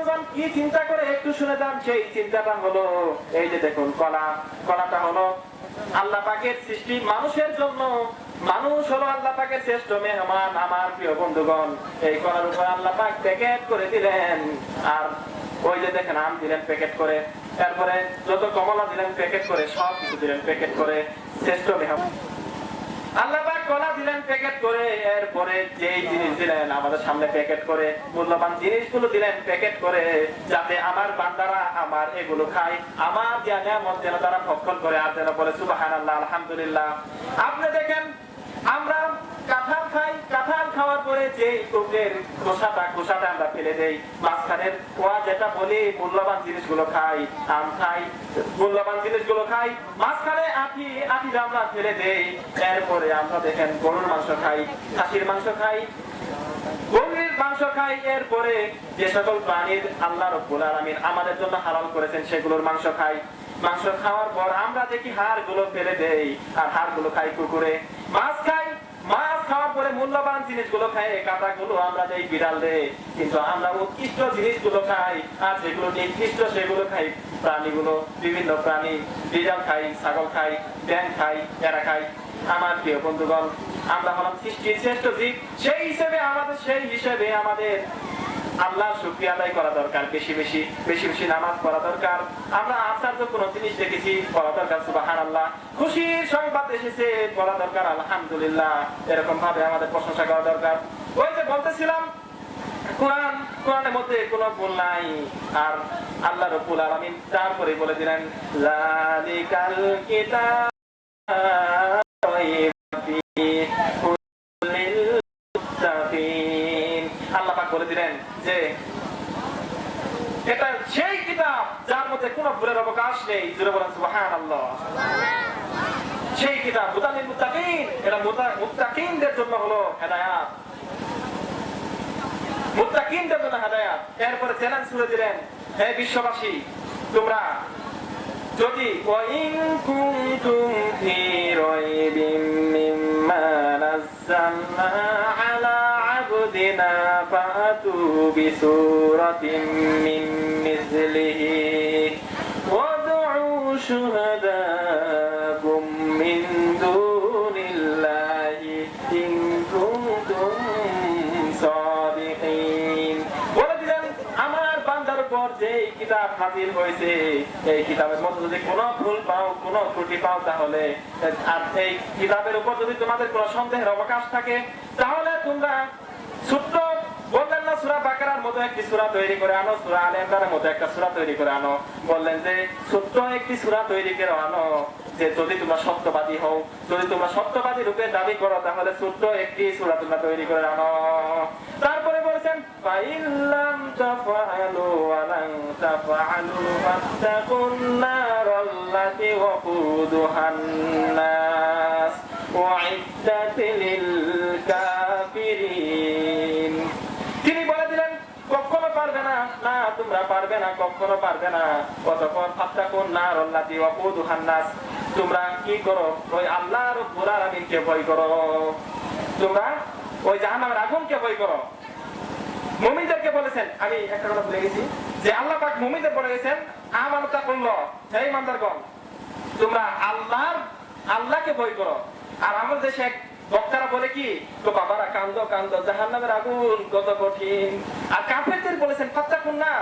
বন্ধুগণ কি চিন্তা করে? একটু শুনে যান, সেই চিন্তাটা হলো, এই যে দেখুন, কলা, কলাটা হলো আল্লাহ পাকের সৃষ্টি মানুষের জন্য। মানুষ হলো আল্লাহ পাকের শ্রেষ্ঠ মেহমান, আমার প্রিয় বন্ধুগণ। এই কলার উপর আল্লাহ পাক প্যাকেট করে দিলেন। আর ওই যে দেখেন, আম দিলেন প্যাকেট করে। তারপরে যত কমলা দিলেন প্যাকেট করে সব কিছু দিলেন প্যাকেট করে। শ্রেষ্ঠ মেহমান। আল্লাহ কলা দিলেন প্যাকেট করে, এরপরে যেই জিনিস দিলেন, আমাদের সামনে প্যাকেট করে, মূল্যবান জিনিসগুলো দিলেন প্যাকেট করে, যাতে আমার বান্দারা আমার এগুলো খায়, আমার যা নিয়ামত যেন তারা ভক্ষণ করে আর যেন বলে, সুবহানাল্লাহ, আলহামদুলিল্লাহ। আপনি দেখেন, আমরা কাঁথা খাই পরে যে টুকরের খোসাটা খোসাটা আমরা ফেলে দেই মাঝখানের কোয়া যেটা বলি, মূল্যবান জিনিসগুলো খাই আম খাই, মূল্যবান জিনিসগুলো খাই, মাঝখানে আঠি আঠিটা আমরা ফেলে দেই, এরপরে আমরা দেখেন গরুর মাংস খাই, খাসির মাংস খাই, গরুর মাংস খাই, এরপরে যে সকল প্রাণীর আল্লাহ রব্বুল আলামিন আমাদের জন্য হালাল করেছেন, সেগুলোর মাংস খাই। মাংস খাওয়ার পর আমরা দেখি হাড়গুলো ফেলে দেই, আর হাড়গুলো খাই কুকুরে। মাছ মূল্যবান জিনিসগুলো খাই কাটা গুলো আমরা দেই বিড়াল দেই কিন্তু আমরা উৎকৃষ্ট জিনিসগুলো খাই, আর যেগুলো নিকৃষ্ট সেগুলো খাই। প্রাণীগুলো, বিভিন্ন প্রাণী, বিড়াল খাই, ছাগল খাই ব্যাং খাই, এরা খাই। আমার প্রিয় বন্ধুগণ, আমরা হলাম সৃষ্টির শ্রেষ্ঠ জীব, সেই হিসেবে আমাদের, সেই হিসেবে আমাদের আল্লাহ শুক্রিয়া আদায় করা দরকার, বেশি বেশি বেশি বেশি নামাজ পড়া দরকার। আমরা আশ্চর্য কোন জিনিস দেখেছি, পড়া দরকার সুবাহান আল্লাহ খুশির সংবাদ এসেছে, পড়া দরকার, আলহামদুলিল্লাহ। এরকম ভাবে আমাদের প্রশংসা করা দরকার। ওই যে বলতেছিলাম, কোরআন, কোরআনের মধ্যে কোনো ভুল নাই। আর আল্লাহ রব্বুল আলামিন তারপরে বলে দিলেন, লালিকাল কিতাব আল্লাহ পাক বলে দিয়েছে এটা সেই কিতাব যার মধ্যে কোন ভুলের অবকাশ নেই। জুড়ে বলেন সুবাহান আল্লাহ সেই কিতাব মুতাকিন এটা মুতাকিনদের জন্য হলো হেদায়াত। জন্য হেদায়াত। এরপরে চ্যালেঞ্জ করে দিলেন, হে বিশ্ববাসী, তোমরা যদি ওয়াইন কুনতুম فَأْتُوا بِسُورَةٍ مِّن مِّثْلِهِ وَادْعُوا شُهَدَاءَكُم مِّن دُونِ اللَّهِ إِن كُنتُمْ صَادِقِينَ বলে দিলেন আমার বান্দার উপর যে এই কিতাব হাজির হয়েছে এই কিতাবের মধ্যে যদি কোনো ভুল পাও কোনো ত্রুটি পাও তাহলে আর এই কিতাবের উপর যদি তোমাদের কোনো সন্দেহের অবকাশ থাকে তাহলে তোমরা ছোট্ট বললেন না সুরা বাকারার মতো একটি সুরা তৈরি করে আনো, সুরা আল ইমরানের মতো একটা সুরা তৈরি করে আনো। বললেন যে, ছোট্ট একটি সুরা তৈরি করে আনো, যে যদি তোমরা সত্যবাদী হও, যদি তোমরা সত্যবাদী রূপে দাবি করো, তাহলে ছোট্ট একটি সুরা তোমরা তৈরি করে আনো। তারপরে বলছেন ফাইল্লাম তাফআলু ওয়া লান তাফআলু নারাল্লাতি ওয়াকুদুহান নাস। উইদ্দাত না না তোমরা পারবে না, কখনো পারবে না। কতক্ষণ ফাত্তাকুন নারাল্লাতি ওয়াকুদুহান নাস। তোমরা কি করো? ওই আল্লাহ রব্বুল আলামিনকে ভয় করো। তোমরা ওই জাহান্নামের আগুনকে ভয় করো। মুমিনদেরকে বলেছেন, আমি একটা কথা ভুলে গেছি, যে আল্লাহ পাক মুমিনদের বলে গেছেন আমানতা করল সেই ইমানদারগণ, তোমরা আল্লাহর, আল্লাহকে ভয় করো। আর আমাদের দেশে বক্তারা বলে কি, তো বাবারা কান্দ কান্দ, জাহান্নামের আগুন কত কঠিন। আর কাফেরদের বলেছেন, ফাত্তাকুন না